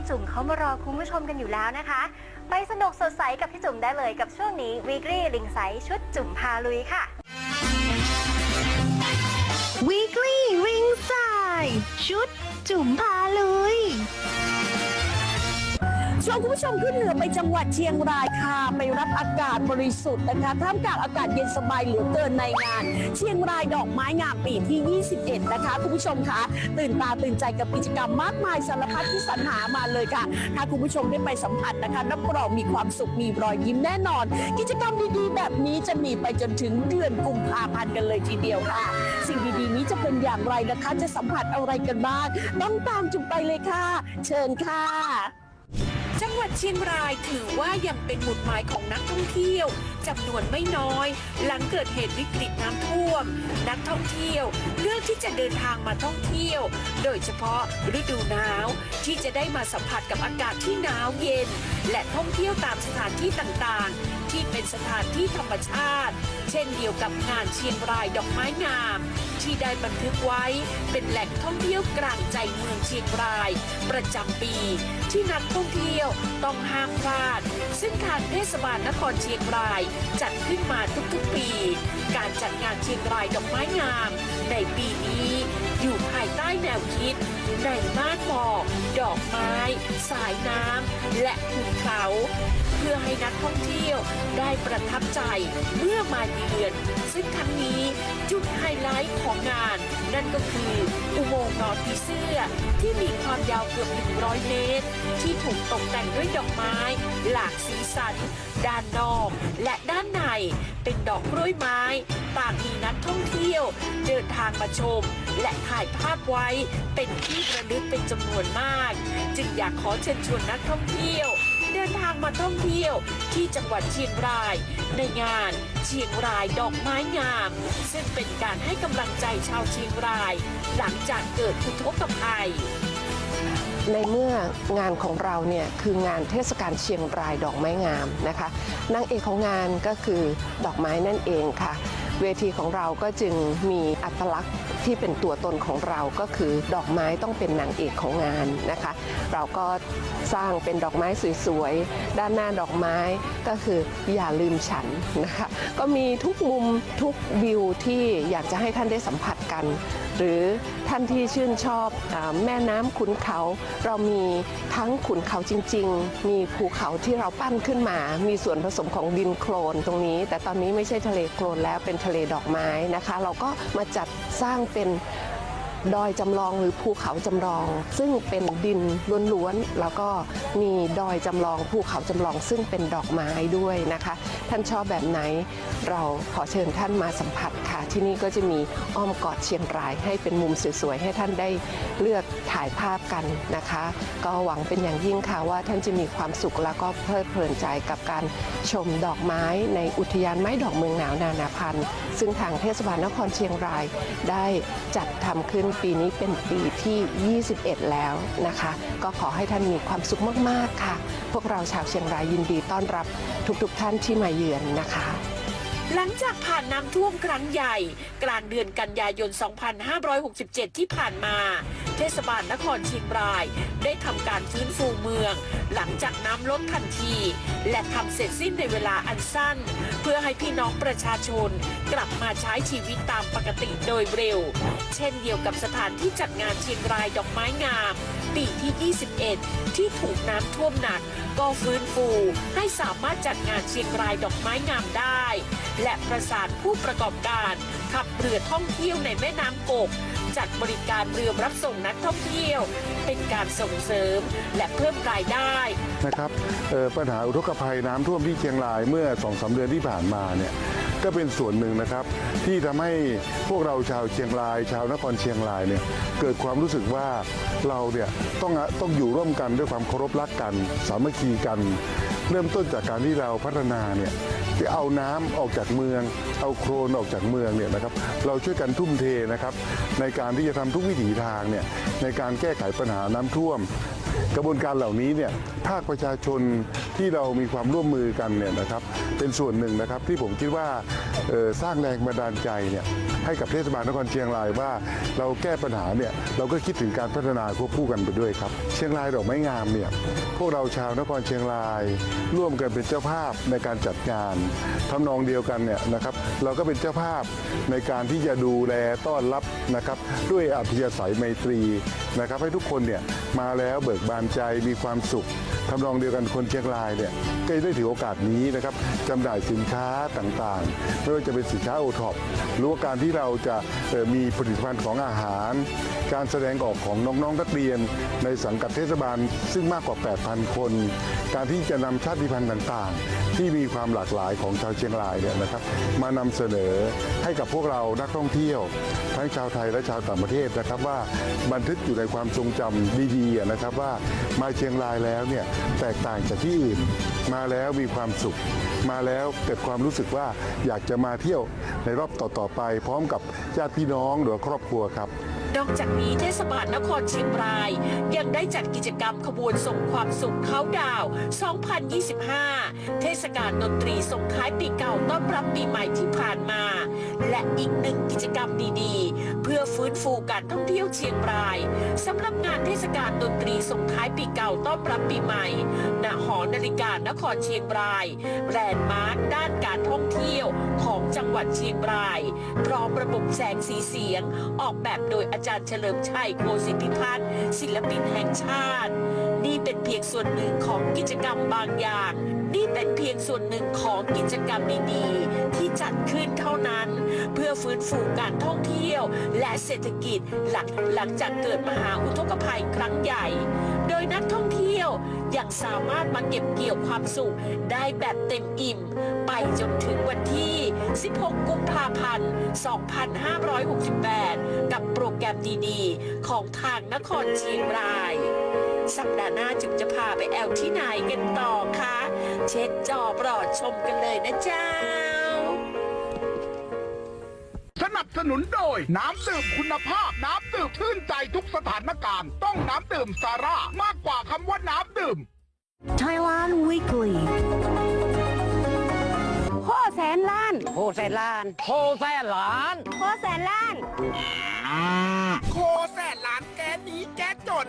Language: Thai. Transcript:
พี่จุ๋มเขามารอคุณผู้ชมกันอยู่แล้วนะคะ ไปสนุกสดใสกับพี่จุ๋มได้เลยกับช่วงนี้ Weekly ลิงไซชุดจุ๋มพาลุยค่ะ Weekly Ringside ชุดจุ๋มพาลุย ชวนคุณผู้ชมขึ้นเหนือไปจังหวัดเชียงรายค่ะ ไปรับอากาศบริสุทธิ์นะคะท่ามกลางอากาศเย็นสบายเหลือเกินในงาน เชียงรายดอกไม้งามปีที่ 21 นะคะ คุณผู้ชมคะตื่นตาตื่นใจกับกิจกรรมมากมายสารพัดที่สรรหามาเลยค่ะ ถ้าคุณผู้ชมได้ไปสัมผัสนะคะรับรองมีความสุขมีรอยยิ้มแน่นอน กิจกรรมดีๆ แบบนี้จะมีไปจนถึงเดือนกุมภาพันธ์กันเลยทีเดียวค่ะ สิ่งดีๆ นี้จะเป็นอย่างไรนะคะ จะสัมผัสอะไรกันบ้างต้องตามจุ่มไปเลยค่ะ เชิญค่ะ ชียงรายถือว่ายังเป็นหมุดหมายของนักท่องเที่ยว จำนวนไม่น้อย หลังเกิดเหตุวิกฤตน้ำท่วม นักท่องเที่ยวเลือกที่จะเดินทางมาท่องเที่ยว โดยเฉพาะฤดูหนาวที่จะได้มาสัมผัสกับอากาศที่หนาวเย็น และท่องเที่ยวตามสถานที่ต่างๆ ที่เป็นสถานที่ธรรมชาติ เช่นเดียวกับงานเชียงรายดอกไม้งาม ที่ได้บันทึกไว้เป็นแหล่งท่องเที่ยวกลางใจเมืองเชียงราย ประจำปี ที่นักท่องเที่ยวต้องห้ามพลาด ซึ่งทางเทศบาลนครเชียงรายจัดขึ้นมาทุกๆปี การจัดงานเชียงรายดอกไม้งาม ในปีนี้อยู่ภายใต้แนวคิด ในม่านหมอกดอกไม้ สายน้ำและภูเขาเพื่อให้นักท่องเที่ยวได้ประทับใจเมื่อมาเยือน ซึ่งครั้งนี้จุดไฮไลท์ของงาน นั่นก็คืออุโมงค์นอผีเสื้อที่มีความยาวเกือบ 100 เมตร ที่ถูกตกแต่งด้วยดอกไม้ หลากสีสัน ด้านนอกและด้านใน เป็นดอกกล้วยไม้ ต่างมีนักท่องเที่ยว เดินทางมาชม และถ่ายภาพไว้เป็นที่ระลึกเป็นจำนวนมาก จึงอยากขอเชิญชวนนักท่องเที่ยว ดินทางมาท่องเที่ยวที่จังหวัดเชียงราย ในงานเชียงรายดอกไม้งาม ซึ่งเป็นการให้กำลังใจชาวเชียงราย หลังจากเกิดอุทกภัยในเมื่องานของเราเนี่ยคืองานเทศกาลเชียงรายดอกไม้งามนะคะนางเอกของงานก็คือดอกไม้นั่นเองค่ะ เวทีของเราก็จึงมี อัตลักษณ์ที่เป็นตัวตนของเราก็คือดอกไม้ต้องเป็นนางเอกของงานนะคะ เราก็สร้างเป็นดอกไม้สวยๆ ด้านหน้าดอกไม้ก็คืออย่าลืมฉันนะคะ ก็มีทุกมุมทุกวิวที่อยากจะให้ท่านได้สัมผัสกัน หรือท่านที่ชื่นชอบอแม่น้ำขุนเขา เรามีทั้งขุนเขาจริง ๆ มีภูเขาที่เราปั้นขึ้นมา มีส่วนผสมของดินโคลนตรงนี้ แต่ตอนนี้ไม่ใช่ทะเลโคลนแล้วเป็นทะเลดอกไม้นะคะ เราก็มาจัดสร้างเป็น ดอยจำลองหรือภูเขาจำลอง ซึ่งเป็นดินล้วนๆแล้วก็มีดอยจำลองภูเขาจำลอง ซึ่งเป็นดอกไม้ด้วยนะคะ ท่านชอบแบบไหน เราขอเชิญท่านมาสัมผัสค่ะ ที่นี่ก็จะมีอ้อมกอดเชียงรายให้เป็นมุมสวยๆให้ท่านได้เลือกถ่ายภาพกันนะคะ ก็หวังเป็นอย่างยิ่งค่ะว่าท่านจะมีความสุขแล้วก็เพลิดเพลินใจกับการชมดอกไม้ในอุทยานไม้ดอกเมืองหนาวนานาพันธุ์ซึ่งทางเทศบาลนครเชียงรายได้จัดทำขึ้นปีนี้เป็นปีที่ 21 แล้วนะคะ ก็ขอให้ท่านมีความสุขมาก ๆ ค่ะ พวกเราชาวเชียงรายยินดีต้อนรับทุกๆท่านที่มาเยือนนะคะ หลังจากผ่านน้ำท่วมครั้งใหญ่ กลางเดือนกันยายน 2567 ที่ผ่านมา เทศบาลนครเชียงราย ได้ทำการฟื้นฟูเมือง หลังจากน้ำลดทันที และทำเสร็จสิ้นในเวลาอันสั้น เพื่อให้พี่น้องประชาชน กลับมาใช้ชีวิตตามปกติโดยเร็ว เช่นเดียวกับสถานที่จัดงานเชียงรายดอกไม้งาม ปีที่ 21 ที่ถูกน้ำท่วมหนัก ก็ฟื้นฟูให้สามารถจัดงานเชียงรายดอกไม้งามได้ และประสานผู้ประกอบการขับเรือท่องเที่ยวในแม่น้ำกก จัดบริการเรือรับส่งนักท่องเที่ยว เป็นการส่งเสริมและเพิ่มรายได้นะครับปัญหาอุทกภัยน้ำท่วมที่เชียงรายเมื่อ2องสาเดือนที่ผ่านมาเนี่ยก็เป็นส่วนหนึ่งนะครับ ที่ทำให้พวกเราชาวเชียงราย ชาวนครเชียงรายเนี่ยเกิดความรู้สึกว่าเราเนี่ยต้องต้องอยู่ร่วมกันด้วยความเคารพรักกัน สามัคคีกัน เริ่มต้นจากการที่เราพัฒนาเนี่ยที่เอาน้ำออกจากเมือง เอาโครนออกจากเมืองเนี่ยนะครับ เราช่วยกันทุ่มเทนะครับ ในการที่จะทำทุกวิถีทางเนี่ยในการแก้ไขปัญหาน้ำท่วม กระบวนการเหล่านี้เนี่ยภาคประชาชนที่เรามีความร่วมมือกันเนี่ยนะครับ เป็นส่วนหนึ่งนะครับที่ผมคิดว่า สร้างแรงบันดาลใจเนี่ยให้กับเทศบาลนครเชียงรายว่าเราแก้ปัญหาเนี่ยเราก็คิดถึงการพัฒนาควบคู่กันไปด้วยครับ เชียงรายดอกไม้งามเนี่ยพวกเราชาวนครเชียงราย ร่วมกันเป็นเจ้าภาพในการจัดงานทำนองเดียวกันเนี่ยนะครับเราก็เป็นเจ้าภาพในการที่จะดูแลต้อนรับนะครับด้วยอัธยาศัยไมตรีนะครับให้ทุกคนเนี่ยมาแล้วเบิกบานใจมีความสุข ทำนองเดียวกันคนเชียงรายเนี่ยก็ได้ถือโอกาสนี้นะครับจำหน่ายสินค้าต่างๆ ไม่ว่าจะเป็นสินค้าโอท็อปหรือว่าการที่เราจะมีผลิตภัณฑ์ของอาหาร การแสดงออกของน้องๆนักเรียน ในสังกัดเทศบาลซึ่งมากกว่า 8,000 คน การที่จะนำชาติพันธุ์ต่างๆ ที่มีความหลากหลายของชาวเชียงรายเนี่ยนะครับมานำเสนอให้กับพวกเรานักท่องเที่ยว ทั้งชาวไทยและชาวต่างประเทศนะครับว่าบันทึกอยู่ในความทรงจำดีๆนะครับว่ามาเชียงรายแล้วเนี่ยแตกต่างจากที่อื่น มาแล้วมีความสุข มาแล้วเกิดความรู้สึกว่าอยากจะมาเที่ยวในรอบต่อๆไป พร้อมกับญาติพี่น้องหรือครอบครัวครับ นอกจากนี้เทศบาลนครเชียงราย ยังได้จัดกิจกรรมขบวนส่งความสุขเขาดาว 2025 เทศกาลดนตรีส่งท้ายปีเก่าต้อนรับปีใหม่ที่ผ่านมา และอีกหนึ่งกิจกรรมดีๆ เพื่อฟื้นฟูการท่องเที่ยวเชียงรายสำหรับงานเทศกาลดนตรีส่งท้ายปีเก่าต้อนรับปีใหม่ณหอนาฬิกานครเชียงรายแลนด์มาร์คด้านการท่องเที่ยวของจังหวัดเชียงราย พร้อมระบบแสงสีเสียงออกแบบโดยอาจารย์เฉลิมชัยโคสิทธิพัฒน์ศิลปินแห่งชาติ นี่เป็นเพียงส่วนหนึ่งของกิจกรรมบางอย่าง นี่เป็นเพียงส่วนหนึ่งของกิจกรรมดีๆ ที่จัดขึ้นเท่านั้น เพื่อฟื้นฟูการท่องเที่ยวและเศรษฐกิจหลังหลังจากเกิดมหาอุทกภัยครั้งใหญ่ โดยนักท่องเที่ยว ยังสามารถมาเก็บเกี่ยวความสุขได้แบบเต็มอิ่ม ไปจนถึงวันที่ 16 กุมภาพันธ์ 2568 กับโปรแกรมดีๆ ของทางนครเชียงรายสัปดาห์หน้าจุ๋มจะพาไปแอลที่ไหนกันต่อคะ เช็คจอปลอดชมกันเลยนะเจ้า สนับสนุนโดย น้ำดื่มคุณภาพ น้ำดื่มชื่นใจทุกสถานการณ์ ต้องน้ำดื่มสาร่ามากกว่า Thailand Weekly พ่อแสนล้านโคแสนล้านโคแสนล้านพ่อแสนล้าน โคแสนล้านแกนี้แกจน